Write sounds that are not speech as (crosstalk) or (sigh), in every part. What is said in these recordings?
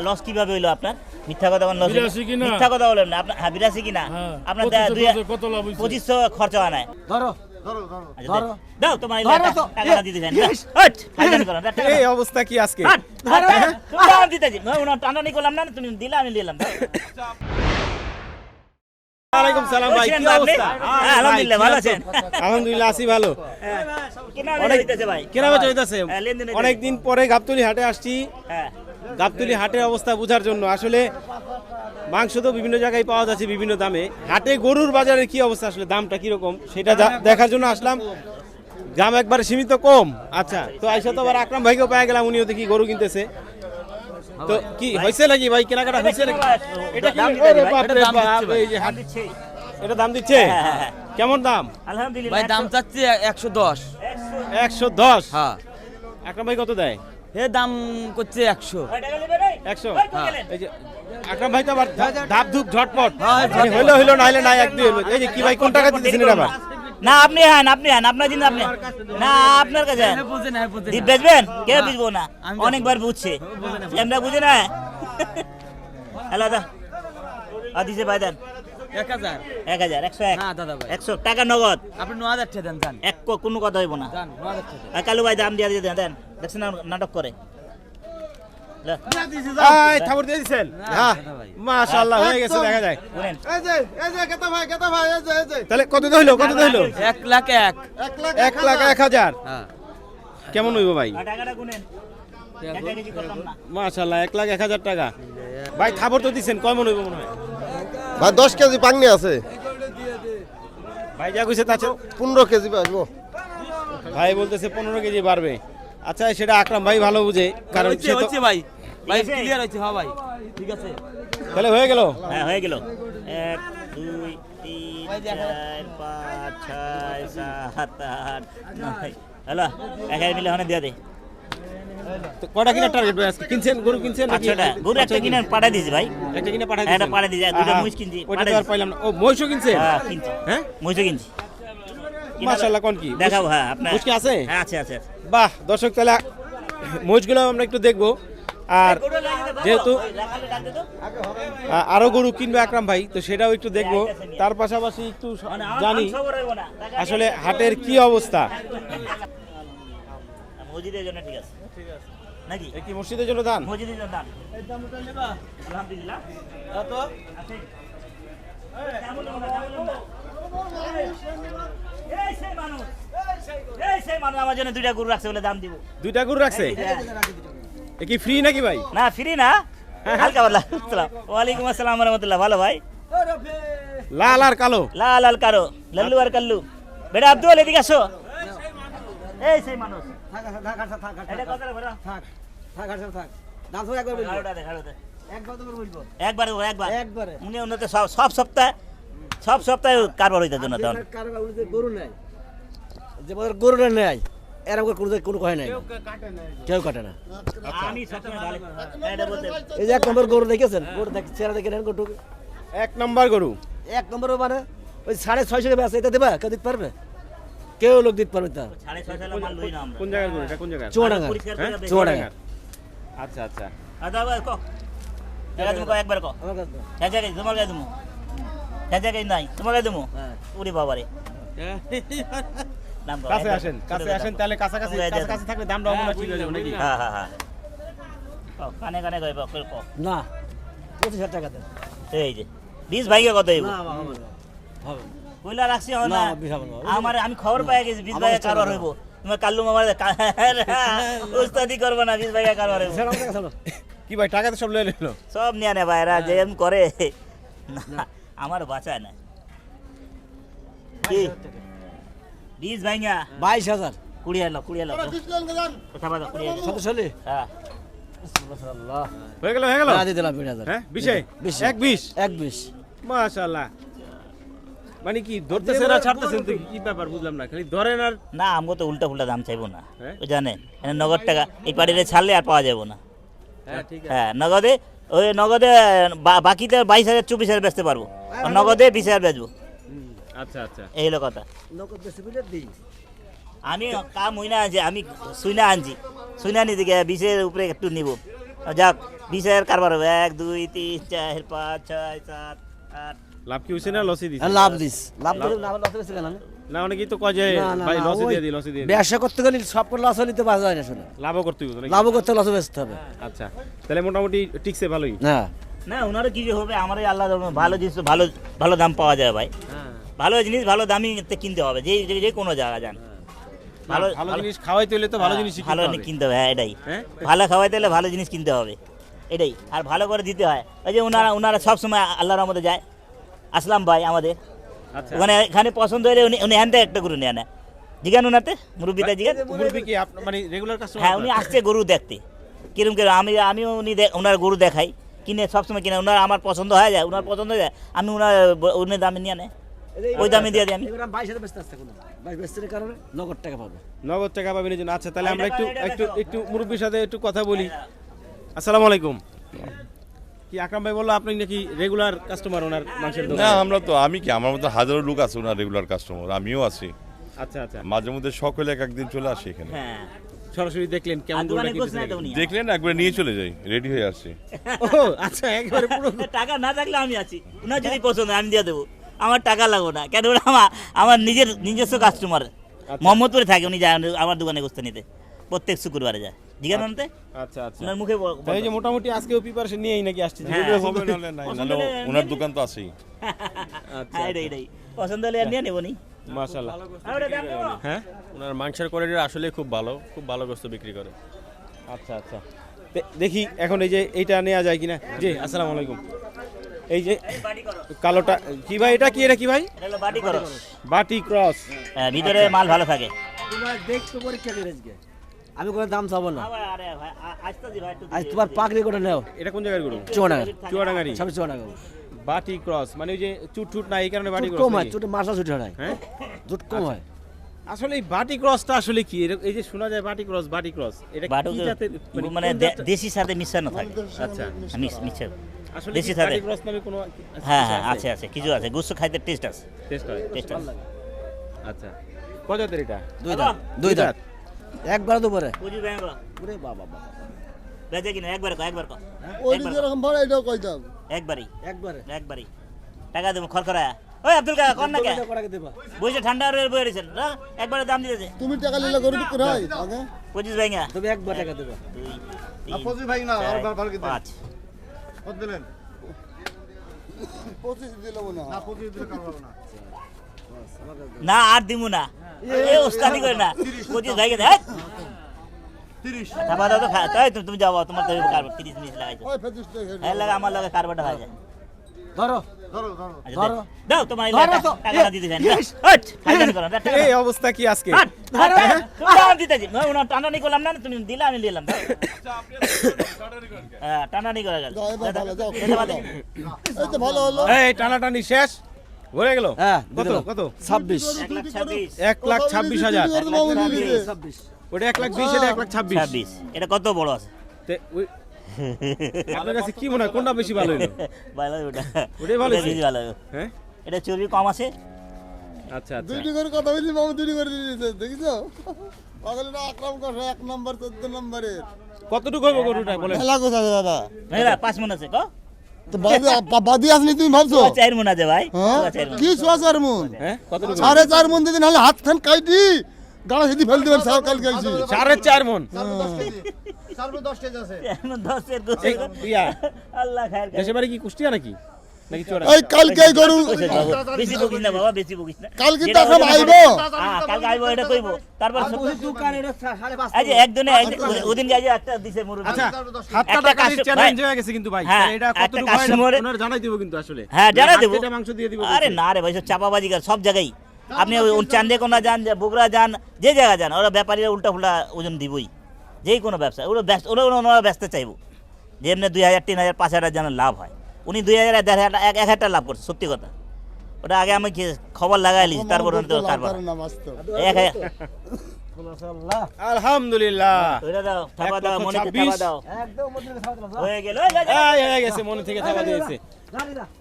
Loss কীভাবে হইল আপনার? মিথ্যা কথা বলেন? মিথ্যা কথা বলেন না আপনার হ্যাঁ বিরাশি কিনা? হ্যাঁ, আপনার পঁচিশশো খরচে হয় ধরো আচ্ছা, দাও তোমার টাকা- দিতে এই অবস্থা কি আজকে? দিতে চাই। না, করলাম না তুমি দিলে আমি দিলাম দাও। সালাম ভাই কি অবস্থা? হ্যাঁ, আলহামদুলিল্লাহ, ভালো আছেন? আলহামদুলিল্লাহ আছি ভালো। কেনা বেচা অনেক ভাই। কেনা বেচা হইতাছে। হ্যাঁ, লেনদেন অনেকদিন পরে গাবতলি হাটে আসছি। হ্যাঁ। গাবতলি হাটের অবস্থা বোঝার জন্য। আসলে মাংস তো বিভিন্ন জায়গায় পাওয়া যাচ্ছে বিভিন্ন দামে। হাটে গরুর বাজারে কি অবস্থা? আসলে দামটা কীরকম? সেটা দেখার জন্য আসলাম। দাম একবারে সীমিত কম। আচ্ছা তো আইসা তো আবার আকরাম ভাইকেও পাওয়া গেলাম উনিও দেখি গরু কিনতেছে। তো কি হয়েছে নাকি ভাই? কেনাকাটা হয়েছে নাকি? এটা দাম দিতে ওরে ভাই, এটা দাম দিচ্ছে এই যে হাট- দিচ্ছে। এটা দাম দিচ্ছে? হ্যাঁ, হ্যাঁ, হ্যাঁ। কেমন দাম? আলহামদুলিল্লাহ ভাই দাম চাচ্ছি একশো দশ। একশো- একশো দশ? হ্যাঁ। আকরাম ভাই কত দেয়? এ দাম করছে একশো। কয় টাকা নেবেন এই? একশো কই কই গেলেন? এই যে আকরাম ভাই তো আবার ধাপ ধুপ ঝটপট। হ্যাঁ, মানে হইল হইল নাইলে নাই এক হইল। এই যে কি ভাই কোন টাকা দিতেছেন আবার? না আপনি হ্যাঁ আপনি হ্যাঁ আপনার আপনি না আপনার কাছে হ্যাঁ, বুঝে না বুঝে দ্বীপ না বেচবেন? বুঝব না। অনেকবার বুঝছে। আমরা বুঝে না। হ্যালো দা ভাই দেন। এক হাজার? এক হাজার একশো এক। দাদা ভাই। একশো টাকা নগদ। আপনি ন হাজার টাকা দেন যান এক কোনো কথা হইব না। কালু ভাই দাম দিয়ে দিয়ে দেন দেন। দেখছেন নাটক করে। লে, এই থাবর দিয়ে দিছেন? হ্যাঁ। দাদা ভাই। মাশাআল্লাহ গেছে দেখা যায়। শুনেন। এই যে এই যে কেতা কেতা ভাই এই যে এই যে। তাহলে কত হইল কত হইল এক লাখ এক। এক লাখ এক হাজার। হ্যাঁ। কেমন কেমন হইব ভাই? টাকাটা এক লাখ এক হাজার টাকা। ভাই থাবর তো দিছেন কয় মন হইব মনে হয়? ভাই দশ কেজি পাংনি আছে। ভাই যা কইছে তা পনেরো কেজি আসব ভাই বলতেছে পনেরো কেজি বাড়বে। আচ্ছা সেটা আকরাম ভাই ভালো বুঝে কারণ সে তো- হচ্ছে ভাই। ভাই? ক্লিয়ার হচ্ছে হ্যাঁ ভাই। ঠিক আছে। তাহলে হয়ে গেল? হ্যাঁ হয়ে গেল। এক দুই তিন চার পাঁচ ছয় সাত আট নয়। হ্যালো এক হাজার মিলে ওখানে দিয়ে দে। কয়টা কিনা টার্গেট ভাই আজকে? কিনছেন? গরু কিনছেন নাকি? পাঁচশোটা গরু একটা কিনে পাঠাই দিয়েছি ভাই। একটা কিনে পাঠাই একটা দিয়েছেন? পাঠাই দিয়েছি, দুটো মহিষ কিনছি, ওইটা তো আর পাইলাম না। ও মহিষও হ্যাঁ কিনছি। হ্যাঁ? মহিষও কিনছি। মাশাআল্লাহ কোন কি? দেখাবো হ্যাঁ আপনার মহিষ কি আছে? হ্যাঁ আছে আছে আছে। বাহ দর্শক তাহলে মহিষগুলো আমরা একটু দেখব। আর যেহেতু আরও গরু কিনবে আকরাম ভাই তো সেটাও একটু দেখব। তার পাশাপাশি একটু মানে জানি আসলে হাটের কি অবস্থা। মসজিদের জন্য ঠিক আছে। নাকি? কি মসজিদের জন্য দান? মসজিদের জন্য দাম আলহামদুলিল্লাহ। আছে। তেমন না, তেমন না। এই সেই মানুষ। এই সেই মানুষ। আমার জন্য দুইটা গরু রাখছে বলে দাম দিব। দুইটা গরু রাখছে? এ কি ফ্রি নাকি ভাই? না ফ্রি না। হালকা ওয়ালাইকুম আসসালাম রহমতুল্লাহ ভালো ভাই? লাল আর কালো। লাল লাল কালো। লাল্লু আর কাল্লু। বেটা আব্দুল এদিকে আসো। এই সেই মানুষ। সব সব সপ্তাহে সব সপ্তাহে কারবার হইতে জন্য তখন। গরু নাই। যে নেয় এরকম করে কোনো কোনো কয় নাই। কেউ কাটে না। আমি সবসময় ভালো এটা বলতে এই যে এক নম্বর গরু দেখেছেন? গরু দেখ চেহারা দেখে নেন গরু এক নম্বর গরু। এক নম্বর মানে ওই সাড়ে ছয়শো টাকা আছে এটা দেবা? কেউ দিতে পারবে? কেউ লোক দিতে পারবে তা কোন জায়গার গরু এটা কোন চুয়াডাঙ্গা? বেশি। চুয়াডাঙ্গা। আচ্ছা আচ্ছা। আদা ভাই ক। জায়গা তুমি কো একবার কো। আমার কাছে হ্যাঁ জায়গায় তোমার গায়ে দেবো। হ্যাঁ জায়গায় নাই তোমার গায়ে দেবো? হ্যাঁ। উরি বাবারে। নাম কও, কাছে একবার আসেন কাছে আসেন তাহলে কাছাকাছি তোমার গায়ে দিয়ে কাছাকাছি থাকলে দামটা অমন ঠিক হয়ে যাবে নাকি? হ্যাঁ হ্যাঁ হ্যাঁ। কানে কানে কইব কও না পঁচিশ হাজার টাকা দেন। এই যে বীজ ভাইকে কত হইব? হবে কইলা রাখছি হন না, বিশ। আমার আমি খবর পাই গেছি ভাইকে ইচ্ছা কারবার। হইব। তোমার কাল্লু মামার (laughs) উস্তাদি করব না বীজ ভাইকে কারবার হইব। কি ভাই টাকা তো সব লয়ে নিল? সব নিয়ে নে ভাইরা যে এম করে। না আমার বাঁচায় না কি? বীজ ভাইঙ্গা। বাইশ হাজার। কুড়ি এলো কুড়ি এলো কথা বাদা কুড়ি এলো সতেরো হ্যাঁ। হয়ে গেল হয়ে গেল? না দিলাম বিশ হাজার। হ্যাঁ বিশে? বিশ। এক বিশ? এক বিশ। মাশাআল্লাহ। মানে কি ধরতেছেন না ছাড়তেছেন তো কি? ব্যাপার বুঝলাম না খালি ধরেন আর না আমগো তো উল্টা ফুল্টা দাম চাইব না হ্যাঁ? ওই জানে এখানে নগদ টাকা এই পাড়িতে ছাড়লে আর পাওয়া যাব না। হ্যাঁ হ্যাঁ নগদে ওই নগদে বাকিতে বাইশ হাজার চব্বিশ হাজার বেচতে পারব আর নগদে বিশ হাজার বেচবো। আচ্ছা আচ্ছা। এই হলো কথা। নগদ বেশি বুঝে দিই। আমি কাম হই না আনছি আমি সুইনা আনছি সুইনা নিতে গিয়ে বিশের উপরে একটু নিব। যাক বিশ হাজার কারবার হবে। এক দুই তিন চার পাঁচ ছয় সাত আট লাভ কি হয়েছে না লসে দিছে? হ্যাঁ, লাভ দিস লাভ দিলে লাভ লস হয়েছে কেন? না অনেকেই তো কয় যে না, না, ভাই না, লসে ওই দিয়ে দিই লসে দিয়ে ব্যবসা করতে গেলে সব করে লস না শুনে। লাভও করতে হবে লাভও করতে লস বেচতে হবে। আচ্ছা তাহলে মোটামুটি ঠিকছে ভালোই। হ্যাঁ। না ওনারও কিছু হবে আমার এই আল্লাহ ভালো জিনিস ভালো ভালো দাম পাওয়া যায় ভাই। ভালো জিনিস ভালো দামই কিনতে হবে যে যে- কোনো জায়গা যান। ভালো ভালো জিনিস খাওয়াইতে হলে তো ভালো জিনিস ভালো কিনতে হবে। হ্যাঁ এটাই। হ্যাঁ? ভালো খাওয়াইতে হলে ভালো জিনিস কিনতে হবে এটাই। আর ভালো করে দিতে হয়। ওই যে ওনারা ওনারা সবসময় আল্লাহর মধ্যে যায়। আসলাম ভাই আমাদের। আচ্ছা। ওখানে এখানে পছন্দ হলে উনি উনি হ্যান থেকে একটা গরু নিয়ে নেয় জিগান ওনাতে মুরব্বিটা জিগান। মুরবি কি মানে রেগুলার কাস্টমার হ্যাঁ উনি আসছে গরু দেখতে। কিরম কিরম আমি আমিও উনি ওনার গরু দেখাই। কিনে সবসময় কিনে ওনার আমার পছন্দ হয়ে যায় ওনার পছন্দ হয়ে যায় আমি ওনার উনি দামে নিয়ে নেয় ওই দামে দিয়ে দিই আমি। নগদ টাকা পাবে। নগদ টাকা পাবেন এই আচ্ছা তাহলে আমরা একটু একটু একটু মুরব্বির সাথে একটু কথা বলি। আসসালামু আলাইকুম। কি আকরাম ভাই বলল আপনি নাকি রেগুলার কাস্টমার ওনার মাংসের না আমরা তো আমি কি আমার মতো হাজারো লোক আছে ওনার রেগুলার কাস্টমার আমিও আছি। আচ্ছা আচ্ছা। মাঝে মধ্যে হলে এক একদিন চলে আসি এখানে। হ্যাঁ সরাসরি দেখলেন কেমন দোকানে গরুটা দেখলেন একবার নিয়ে চলে যাই রেডি হয়ে আসছি ও আচ্ছা একবারে পুরো (laughs) টাকা না থাকলে আমি আছি। ওনার যদি পছন্দ হয়, আমি দিয়ে দেবো। আমার টাকা লাগবে না কেন আমার আমার নিজের নিজস্ব কাস্টমার মোহাম্মদপুরে থাকে উনি যায় আমার দোকানে গোস্ত নিতে। প্রত্যেক শুক্রবারে যায়। আনতে আচ্ছা আচ্ছা ওনার মুখে তাই যে মোটামুটি আজকেও প্রিপারেশন নিয়েই নাকি আসছে যে হ্যাঁ। হবে নাই পছন্দ ওনার দোকান তো আছেই আচ্ছা হ্যাঁ এটাই এটাই। পছন্দ হলে আর নিয়ে নেব নি। মাশাআল্লাহ? হ্যাঁ? ওনার মাংসের কোয়ালিটি আসলে খুব ভালো খুব ভালো গোস্ত বিক্রি করে। আচ্ছা আচ্ছা। দেখি এখন এই যে এইটা নেওয়া যায় কিনা। জি আসসালামু আলাইকুম। এই যে এই বাটি করো। কালোটা কি ভাই এটা কি এটা কি ভাই? বাটি করো বাটি ক্রস। হ্যাঁ, ভিতরে মাল ভালো থাকে। দেখতে পরীক্ষা করে আজকে। আমি কোনো দাম চাবো না। আবার আরে ভাই আ- আসতেছি ভাই একটু আজ তোমার পাকড়ি করে নেও? এটা কোন জায়গার গরু? চুয়াডাঙ্গা। চুয়াডাঙ্গারি সব চুয়াডাঙ্গা। বাটি ক্রস মানে ওই যে চুট ছুট না এই কারণে বাটি চুট ক্রস কম হয় চুটে মাসা ছুটি হয় হ্যাঁ? জুট কম হয়। আসলে এই বাটি ক্রসটা আসলে কি? এই যে শোনা যায় বাটি ক্রস বাটি ক্রস এটা কি জাতের মানে কোন দে- জাতের- দেশির সাথে মিশানো থাকে। আচ্ছা। মিশ- মিশানো। আসলে দেশি সাথে। বাটি ক্রস নামে কোনো হ্যাঁ হ্যাঁ আছে? আছে কিছু আছে। গুস্ত খাইতে টেস্ট আছে। টেস্ট হয়। টেস্ট আছে। আচ্ছা। কত জাতের এটা? দুই দাঁত। দুই দাঁত? একবার তো পরে বুঝি ব্যাংক ওরে বাবা বাবা বেজে কিনা একবার কো একবার কো ওই একবার কো। যেরকম এটাও কইতাম। একবারই। একবারে। একবারই। টাকা দেবো খরখরা ওই আব্দুল কাকা কর না কে? করাকে ঠান্ডা রয়ে বয়ে রয়েছেন। না একবারে দাম দিতেছে। তুমি টাকা নিলে গরু বিক্রি হয় আগে? পঁচিশ ব্যাংকা তুমি একবার টাকা দেবা। পঁচিশ ভাই না, আর চার, ভালো পাঁচ। কত দিলেন? পঁচিশ দিলে মনে না পঁচিশ দিলে কারও না। না আর দিমু না। এ ওস্তাদি করে না। পঁচিশ ভাইকে তিরিশ। তো তাই তুমি তুমি যাও তোমার তো কারবার তিরিশ মিনিট লাগাইছো। হ্যাঁ লাগে আমার লাগে কারবারটা হয়ে যায়। ধরো আচ্ছা, দাও। তোমার টাকা- দিতে এই অবস্থা কি আজকে? দিতেছি। করলাম না, তুমি দিলে, আমি নিলাম। হ্যাঁ, গেল। ভালো হলো। এই টানাটানি শেষ। হয়ে গেল? হ্যাঁ কত? কত? ছাব্বিশ। এক লাখ ছাব্বিশ। এক লাখ ছাব্বিশ হাজার। ওটা এক লাখ বিশ এটা এক লাখ ছাব্বিশ। ছাব্বিশ। এটা কত বড় আছে? তে ওই- আপনার কাছে কি মনে হয়? কোনটা বেশি ভালো হলো ভালো ওটা। ওটাই ভালো বেশি ভালো হ্যাঁ? এটা চর্বি কম আছে? আচ্ছা আচ্ছা। দুইটি করে কথা বলছি মামু দুইটি করে দিয়েছে দেখিছো? পাগল না আকরাম কষা এক নম্বর চোদ্দ নম্বরের। কতটুকু হবে গরুটা? বলে কোথায় দাদা। মেয়েরা পাঁচ মন আছে ক? বাদি আসনি তুমি ভাবছ? চার মন আছে ভাই। হ্যাঁ। কি সোয়া চার মন হ্যাঁ? সাড়ে চার মন দিদি নাহলে হাত খান কাইটি। গাড়া সেদি ফেল দিবেন সার কাল গেছি সাড়ে চার মন। আল্লাহ দেশে বাড়ি কি কুষ্টিয়া নাকি? এই কালকে গরু বেশি বকিস না বাবা বেশি বকিস না। কালকে তো সব আইব। হ্যাঁ কালকে আইবো এটা কইবো। তারপর দোকান এটা সাড়ে পাঁচ আজ একদিনে ওদিন আজ একটা দিছে মুরব্বি আচ্ছা হাত একটা চ্যালেঞ্জ হয়ে গেছে কিন্তু ভাই। হ্যাঁ, এটা একটা হয় ওনার জানাই দিব কিন্তু আসলে। হ্যাঁ জানাই হাত দেবো। মাংস দিয়ে দিব আরে না রে ভাই সব চাপাবাজি কর সব জায়গায়। আপনি ওই চান্দে কোনা যান যে বগুড়া যান যে জায়গা যান ওরা ব্যাপারীরা উল্টা ফুল্টা ওজন দিবই। যেই কোনো ব্যবসা ওরা ব্যস্ত ওরা ওনারা ব্যস্ত চাইব। যে এমনি দুই হাজার তিন হাজার পাঁচ হাজার যেন লাভ হয়। উনি দুই হাজার দেড় হাজার এক এক হাজার লাভ করছে সত্যি কথা ওটা আগে আমি কি- খবর লাগাই লিছি তারপর এক হাজার আলহামদুলিল্লাহ মনে হয়ে হয়ে গেছে মনে থেকে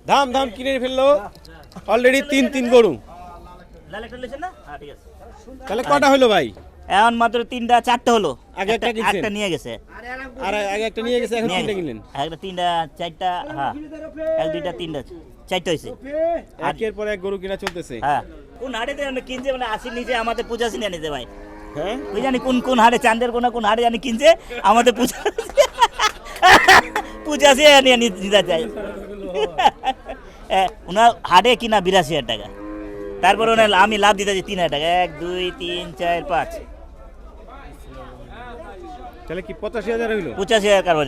ধাম ধাম কিনে ফেলল অলরেডি তিন তিন গরু তাহলে কটা হলো ভাই? এখন মাত্র তিনটা চারটা হলো। আগে একটা কিনছেন? একটা নিয়ে গেছে। আর আগে একটা নিয়ে গেছে এখন তিনটা কিনলেন? একটা তিনটা চারটা হ্যাঁ। এক দুইটা তিনটা চারটা হয়েছে। একের পর এক গরু কিনা চলতেছে। হ্যাঁ। কোন আমরা কিনছে মানে আশির নিচে আমাদের পূজা সিনে নিতে ভাই। হ্যাঁ? ওই জানি কোন কোন হাটে চান্দের কোন কোন হাটে জানি কিনছে আমাদের পূজা পূজা সে নিয়ে নিতে চাই ওনার হাটে কিনা বিরাশি হাজার টাকা। তারপরে আমি লাভ দিতে তিন হাজার টাকা। এক দুই তিন চার পাঁচ। তাহলে কি পঁচাশি হাজার হইল? পঁচাশি হাজার কারবার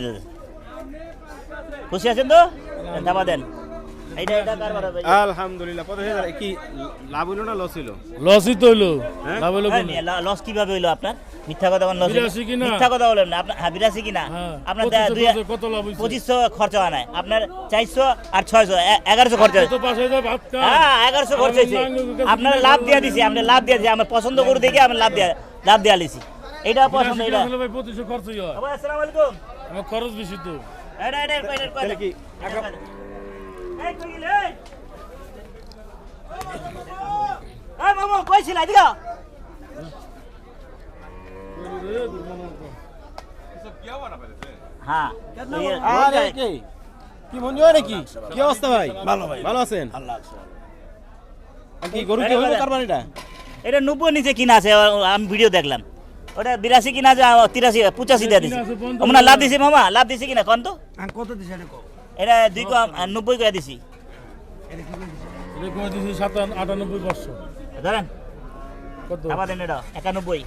খুশি আছেন তো? দাবা দেন। এইটা এটা কারবার হবে। আলহামদুলিল্লাহ পঁচাশি হাজার কি লাভ হইল না লস হইল? লসই তো হইল। হ্যাঁ? লাভ হইল হ্যাঁ, লস কীভাবে হইল আপনার? মিথ্যা কথা বলেন লস হইল? বিরাশি কিনা? মিথ্যা কথা বলেন না। আপনার হ্যাঁ বিরাশি আপনার কত লাভ হইছে? পঁচিশশো খরচা নাই। আপনার চারশো আর ছয়শো এ- এগারোশো খরচা। হ্যাঁ এগারোশো খরচা হয়েছে আপনার লাভ দিয়ে দিছি আপনি লাভ দিয়ে দিছি আমার পছন্দ করে দেখে আমি লাভ দিয়ে লাভ দিয়ে আলিছি এটা পছন্দ এটা কিনা হলে ভাই পঁচিশশো খরচই হয়। আসসালামু আলাইকুম। আমার খরচ বেশি তো। এটা কি এই কই গেলে এই? এই মামু কইছিল এদিকে হ্যাঁ আরে কি কি মন যায় নাকি? কি অবস্থা ভাই? ভালো ভাই। ভালো আছেন? আর কি গরু কি হইল কারবার এটা এটা নব্বই নিচে কিনা আছে আমি ভিডিও দেখলাম। ওটা বিরাশি কিনা আছে তিরাশি পঁচাশি দিয়ে দিছি। আমরা লাভ দিছি মামা লাভ দিছি কিনা কন তো? কত দিছে এটা দুই কম নব্বই করে দিছি। এটা করে দিয়েছি সাতান আটানব্বই পাঁচশো। ধরেন। কত? আবার দেন এটা একানব্বই।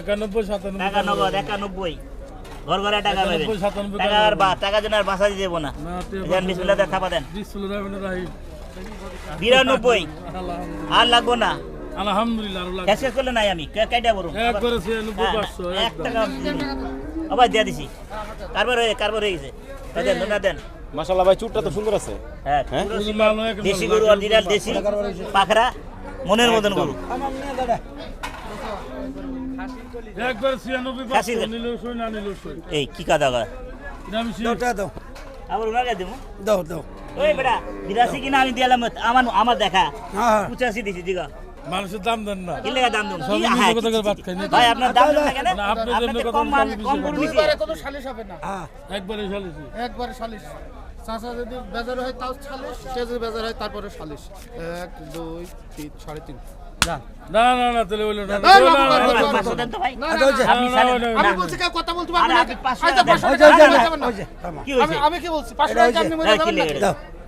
একানব্বই সাতানব্বই টাকা একানব্বই। ঘর ঘরে টাকা পাবেন একানব্বই, টাকা আর বা টাকা যেন আর বাসা দিয়ে দেবো না। দেন বিসমিল্লাহ দিয়ে থাপা দেন। ডিসপ্লে রাখবেন রাহি বিরানব্বই। আর লাগবো না। আলহামদুলিল্লাহ করলে নাই আমি। কেটে এক টাকা আবার দিয়ে দিছি। কারবার হয়ে কারবার হয়ে গেছে। দেন না দেন। মাশাআল্লাহ ভাই চুটটা তো সুন্দর আছে। হ্যাঁ, হ্যাঁ? দেশি গরু অরিজিনাল দেশি পাখরা মনের মতন গরু। এই কি কাদা আবার ওনার কাছে দেবো? দাও দাও। ওই বেটা বিরাশি কিনা আমি দিলাম আমার আমার দেখা। হ্যাঁ, হ্যাঁ। পঁচাশি দিছি দিগা। মানুষের দাম দেন না। দাম চাষা যদি বেজার হয় তাও সালিশ সে যদি বেজার হয় তারপরে সালিশ এক দুই তিন সাড়ে তিন না না না না তাহলে বলল না আমি কেউ কথা বলতে পারবে না আমি কি বলছি পাঁচশো আপনি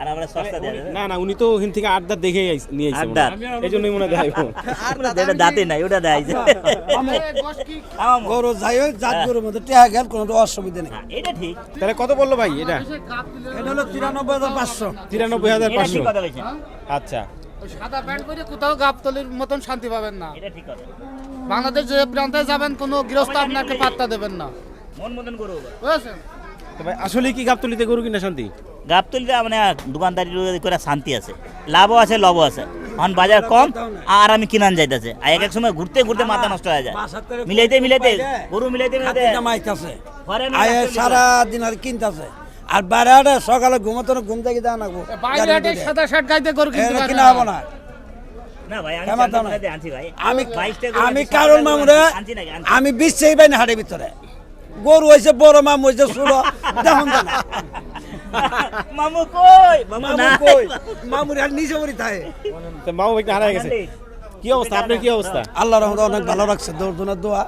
আর আমরা সস্তা দিয়ে দেবে। না না উনি তো ওখান থেকে আট দাঁত দেখে আইস- নিয়ে আইছে আট দাঁত। এই জন্যই মনে হয় যেটা দাঁতে নাই ওটা দেয়। গরু যাই হোক জাত গরুর মধ্যে টেহা গেল কোনো অসুবিধা নেই। হ্যাঁ, এটা ঠিক। তাহলে কত বলল ভাই এটা? এটা হলো তিরানব্বই হাজার পাঁচশো। তিরানব্বই হাজার পাঁচশো। আচ্ছা। সাদা প্যান্ট করে কোথাও গাবতলির মতন শান্তি পাবেন না। এটা ঠিক কথা। বাংলাদেশ যে প্রান্তে যাবেন কোনো গৃহস্থ আপনাকে পাত্তা দেবেন না। মন মতন গরু বুঝেছেন? তো ভাই আসলে কি গাবতলিতে গরু কিনা শান্তি? গাবতলিতে মানে দোকানদারি করে শান্তি আছে। লাভও আছে লবও আছে। এখন বাজার কম আর আমি কিনান যাইতেছে। আর এক এক সময় ঘুরতে ঘুরতে মাথা নষ্ট হয়ে যায়। মিলাইতে মিলাইতে গরু মিলাইতে মিলাইতে মাইতাছে ঘরে আমি আয় গাবতলি সারা দিন আর কিনতাছে। আর বাইরে সকালে ঘুমাতো ঘুম থেকে দেওয়া নাকবো সাদা শার্ট গাইতে গরু কিনতে কিনা হব না। আমি কারণ মামুরে। আমি বিশ্বেই পাই না হাটের ভিতরে। গরু হয়েছে বড় মাম হয়েছে ছোট। দেখুন। (laughs) মামু কই? মামু নাই। কই? মামুর আর পড়ি থাকে। তো মামু ভাই গেছে। কি অবস্থা? আপনার কি অবস্থা? আল্লাহ রহমতে অনেক ভালো রাখছে দৌড়দৌড়ের দোয়া।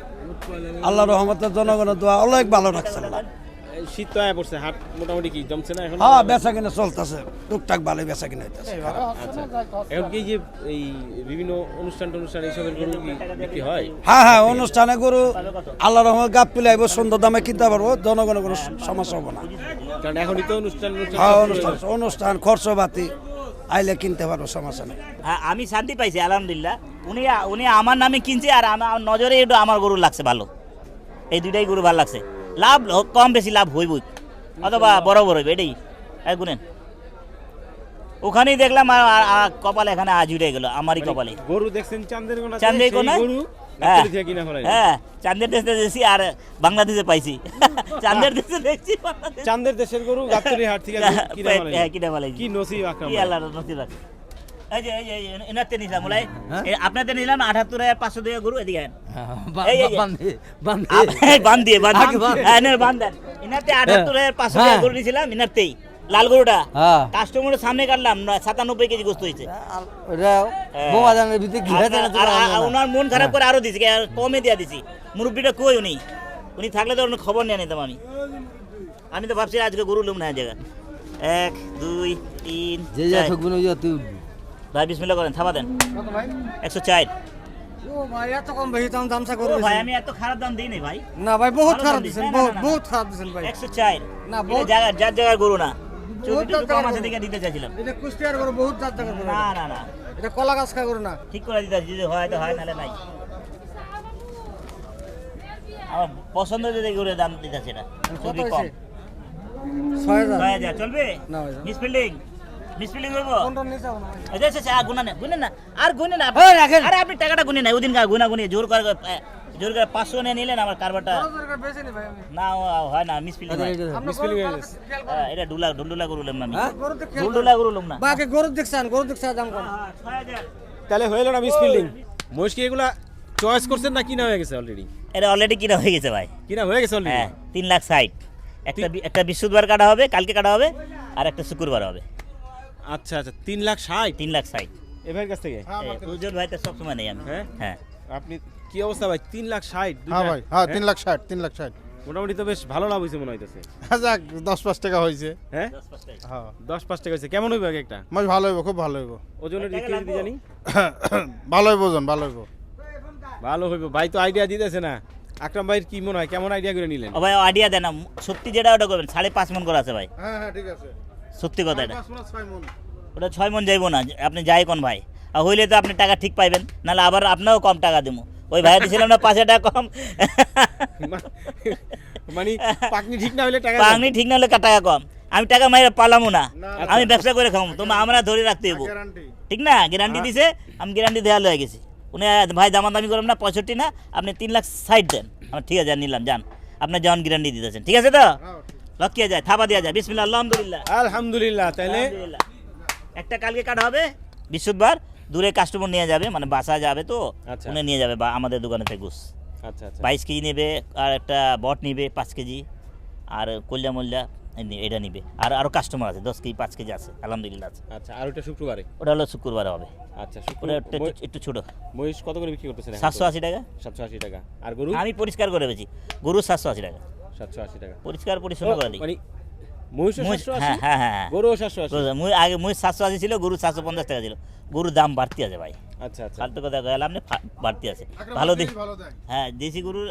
আল্লাহ রহমতের জনগণের দোয়া অনেক ভালো রাখছে আল্লাহ। শীত তো আয়া পড়ছে হাট মোটামুটি কি জমছে না এখন? হ্যাঁ বেচা কিনা চলতেছে টুকটাক ভালো বেচা কিনা হইতেছে। এখন কি যে এই বিভিন্ন অনুষ্ঠান টনুষ্ঠান এইসবের গরু কি বিক্রি হয়? হ্যাঁ হ্যাঁ অনুষ্ঠানে গরু আল্লাহ রহমত গাপ পিলে আইব সুন্দর দামে কিনতে পারব জনগণের কোনো সমস্যা হবে না। কারণ এখনই তো অনুষ্ঠান হ্যাঁ অনুষ্ঠান আইলে কিনতে পারব সমস্যা নেই। হ্যাঁ, আমি শান্তি পাইছি আলহামদুলিল্লাহ। উনি উনি আমার নামে কিনছে আর আমার নজরে একটু আমার গরু লাগছে ভালো। এই দুইটাই গরু ভালো লাগছে। লাভ কম বেশি লাভ হইবই। অথবা বড় বড় হইবে এটাই। এক গুনেন। ওখানেই দেখলাম কপালে এখানে আজ উঠে গেল আমারই কপালে। গরু দেখছেন চান্দের কোনা চান্দের কোনায়? হ্যাঁ। কিনা হ্যাঁ দেশে দেখছি আর বাংলাদেশে পাইছি। চান্দের দেশে দেখছি চান্দের দেশের গরু গাবতলী হাট থেকে কিনা ফেলাই হ্যাঁ, কি নসিব আকরাম কি আল্লাহর নসিব। এই যে এই যে এনারতে নিলাম ওলাই। আপনাদের নিলাম আঠাত্তর হাজার পাঁচশো টাকা গরু এদিকে। বান্ধে বান্ধে দিয়ে বান আগে বান। হ্যাঁ এনার বান দেন এনারতে আঠাত্তর হাজার পাঁচশো টাকা হ্যাঁ। গরু নিয়েছিলাম এনারতেই লাল গরুটা? হ্যাঁ। কাস্টমারের সামনে কাটলাম সাতানব্বই কেজি গোস্ত হয়েছে। আর ওনার মন খারাপ করে আরও দিছি কমে দিয়া দিছি। মুরব্বীটা কই উনি? উনি থাকলে তো খবর নিয়ে নিতাম আমি। আমি তো ভাবছি আজকে গরু লুম না জায়গা এক দুই তিন যে যা চার। ওই তুই ভাই বিসমিল্লাহ করেন থাবা দেন। একশো চার। ও ভাই এত কম দাম ভাই আমি এত খারাপ দাম দিই ভাই। না ভাই বহুত খারাপ দিছেন বহুত খারাপ দিছেন ভাই। একশো চার। না, এটা বহুত- জায়গা যার জায়গার গরু না। কম জায়গার আছে দিকে দিতে চাইছিলাম। এটা কুষ্টিয়ার করে বহুত জাত জায়গা করে না না না। এটা কলা গাছ খা করে না। ঠিক করে দিতে যদি হয় তো হয় নাহলে নাই। আমার পছন্দ যদি করে দাম দিতে সেটা কত খুবই কম। ছয় হাজার। চলবে? মিস ফিল্ডিং মিস ফিল্ডিং করব? কোনটা নিয়ে যাব না ভাই। আর গুনা না আর গুনে না। আরে আপনি টাকাটা গুনে না ওদিন গুনা গুনি জোর করে জোর করে পাঁচশো নিয়ে নিলেন আমার কারবারটা না ও- হয় না মিস ফিল্ডিং আমরা মিসফিলিং হয়ে হ্যাঁ, এটা ডুলা ডুলডুলা করলাম না আমি। গরু তো ডুলডুলা করলাম না। বাকি গরু দেখছেন গরু দেখছেন দাম কম। তাহলে হয়ে গেল না মিসফিল্ডিং মহিষ কি এগুলা চয়েস করছেন না কিনা হয়ে গেছে অলরেডি এটা অলরেডি কিনা হয়ে গেছে ভাই। কিনা হয়ে গেছে অলরেডি হ্যাঁ তিন লাখ ষাট। একটা একটা বৃহস্পতিবার কাটা হবে কালকে কাটা হবে আর একটা শুক্রবার হবে। আচ্ছা আচ্ছা তিন লাখ ষাট? তিন লাখ ষাট। এভার কাছ থেকে? উজ্জ্বল ভাই তো সবসময় নেই আমি। হ্যাঁ? হ্যাঁ। আপনি কি অবস্থা ভাই? তিন লাখ ষাট? হ্যাঁ ভাই হ্যাঁ তিন লাখ ষাট তিন লাখ ষাট। মোটামুটি তো বেশ ভালো লাভ হয়েছে মনে হইতেছে। যাক দশ পাঁচ টাকা হয়েছে হ্যাঁ? হ্যাঁ। দশ পাঁচ টাকা হয়েছে কেমন হইবে এক একটা? মাছ ভালো হইব খুব ভালো হইব। ওজনের দিক থেকে জানি। (coughs) ভালো হইব ওজন ভালো হইব। ভালো হইব। ভাই তো আইডিয়া দিতেছে না। আকরাম ভাইয়ের কি মনে হয়? কেমন আইডিয়া করে নিলেন? ভাই আইডিয়া দেন না। সত্যি যেটা ওটা করবেন সাড়ে পাঁচ মন করা আছে ভাই। হ্যাঁ হ্যাঁ ঠিক আছে। সত্যি কথা এটা। ওটা ছয় মন যাইবো না। আপনি যাই কোন ভাই। হইলে তো আপনি টাকা ঠিক পাইবেন নাহলে আবার আপনারও কম টাকা দেবো ওই ভাইয়া দিয়েছিলাম না পাঁচ টাকা কম? মানে পাকনি ঠিক না হইলে টাকা পাংনি ঠিক না হলে টাকা কম। আমি টাকা মাইরে পালামো না। আমি ব্যবসা করে খাব তোমার আমরা ধরে রাখতে হইব। ঠিক না? গ্যারান্টি দিছে আমি গ্যারান্টি দেওয়া লয়ে গেছি। উনি ভাই দামাদামি করলাম না পঁয়ষট্টি না আপনি তিন লাখ ষাট দেন। আমার ঠিক আছে নিলাম যান। আপনার যেমন গ্যারান্টি দিতেছেন। ঠিক আছে তো? লক্ষ্য যায় থাবা দেওয়া যায়। বিসমিল্লা আলহামদুলিল্লাহ। আলহামদুলিল্লাহ তাহলে একটা কালকে কাটা হবে বৃহস্পতিবার। দূরে কাস্টমার নিয়ে যাবে মানে বাসা যাবে তো আচ্ছা। উনি নিয়ে যাবে বা আমাদের দোকানে থেকে ঘুষ। আচ্ছা আচ্ছা। বাইশ কেজি নেবে আর একটা বট নিবে পাঁচ কেজি আর কল্যা মল্যা এটা নিবে। আর আরও কাস্টমার আছে দশ কেজি পাঁচ কেজি আছে আলহামদুলিল্লাহ আছে। আচ্ছা আর ওটা শুক্রবারে? ওটা হলো শুক্রবারে হবে। আচ্ছা ওটা শুক্রবার একটু ছোট। মহিষ কত করে বিক্রি করতেছেন? সাতশো আশি টাকা। সাতশো আশি টাকা। আর গরু? আমি পরিষ্কার করে বেছি গরু সাতশো আশি টাকা। সাতশো আশি টাকা। পরিষ্কার পরিচ্ছন্ন করে দিই। হ্যাঁ হ্যাঁ হ্যাঁ। গরু সাতশো আশি গরু- মুই আগে মুই সাতশো আশি ছিল গরু সাতশো পঞ্চাশ টাকা ছিল। গরুর দাম বাড়তি আছে ভাই। আচ্ছা আচ্ছা। ফালতু কথা গেলাম না বাড়তি আছে। ভালো হ্যাঁ দেশি গরুর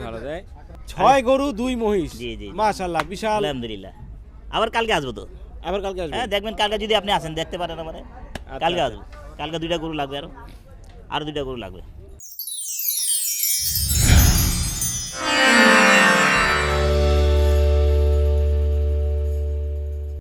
ভালো দেয়। ছয় গরু দুই মহিষ। জি, জি, জি। মাশাআল্লাহ বিশাল। আলহামদুলিল্লাহ। আবার কালকে আসব তো। আবার কালকে আসবে? হ্যাঁ দেখবেন কালকে যদি আপনি আসেন দেখতে পারেন আমারে। কালকে আসব। কালকে দুইটা গরু লাগবে আরও। আরও দুইটা গরু লাগবে।